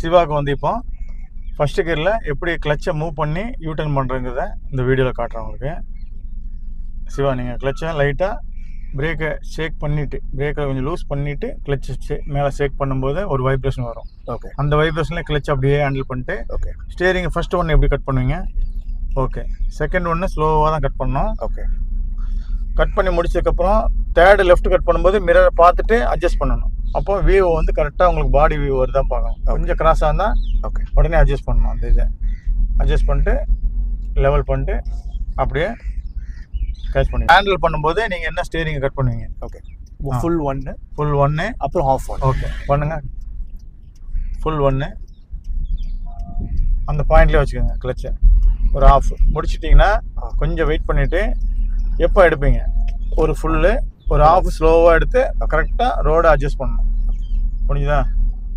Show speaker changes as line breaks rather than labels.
சிவாக்கு வந்து இப்போ ஃபஸ்ட்டு கியரில் எப்படி கிளச்சை மூவ் பண்ணி யூட்டர்ன் பண்ணுறங்கிறத இந்த வீடியோவில் காட்டுறேன் உங்களுக்கு. சிவா நீங்கள் கிளச்சை லைட்டாக பிரேக்கை ஷேக் பண்ணிவிட்டு பிரேக்கை கொஞ்சம் லூஸ் பண்ணிவிட்டு கிளச்சை மேலே ஷேக் பண்ணும்போது ஒரு வைப்ரேஷன் வரும்.
ஓகே
அந்த வைப்ரேஷனில் கிளச் அப்படியே ஹேண்டில் பண்ணிட்டு
ஓகே
ஸ்டேரிங் ஃபர்ஸ்ட் ஒன்று எப்படி கட் பண்ணுவீங்க? ஓகே செகண்ட் ஒன்று ஸ்லோவாக தான் கட் பண்ணோம்
ஓகே
கட் பண்ணி முடிச்சதுக்கப்புறம் தேர்டு லெஃப்ட் கட் பண்ணும்போது மிரரை பார்த்துட்டு அட்ஜஸ்ட் பண்ணணும். அப்போ வியூ வந்து கரெக்டாக உங்களுக்கு பாடி வியூ வருதான் பார்க்கணும் கொஞ்சம் கிராஸாக இருந்தால்
ஓகே
உடனே அட்ஜஸ்ட் பண்ணணும் அந்த இதை. அட்ஜஸ்ட் பண்ணிட்டு லெவல் பண்ணிட்டு அப்படியே கேட்ச் பண்ணி ஹேண்டில் பண்ணும்போது நீங்கள் என்ன ஸ்டேரிங் கட் பண்ணுவீங்க?
ஓகே. ஃபுல் ஒன்று
ஃபுல் ஒன்று
அப்புறம் ஆஃப் ஒன்
ஓகே பண்ணுங்க. ஃபுல் ஒன்று அந்த பாயிண்ட்லேயே வச்சுக்கோங்க கிளச்சை ஒரு ஆஃப் முடிச்சிட்டிங்கன்னா கொஞ்சம் வெயிட் பண்ணிவிட்டு எப்போ எடுப்பீங்க? ஒரு ஃபுல்லு ஒரு ஆஃப் ஸ்லோவாக எடுத்து கரெக்டாக ரோடை அட்ஜஸ்ட் பண்ணணும். புரிஞ்சுதா?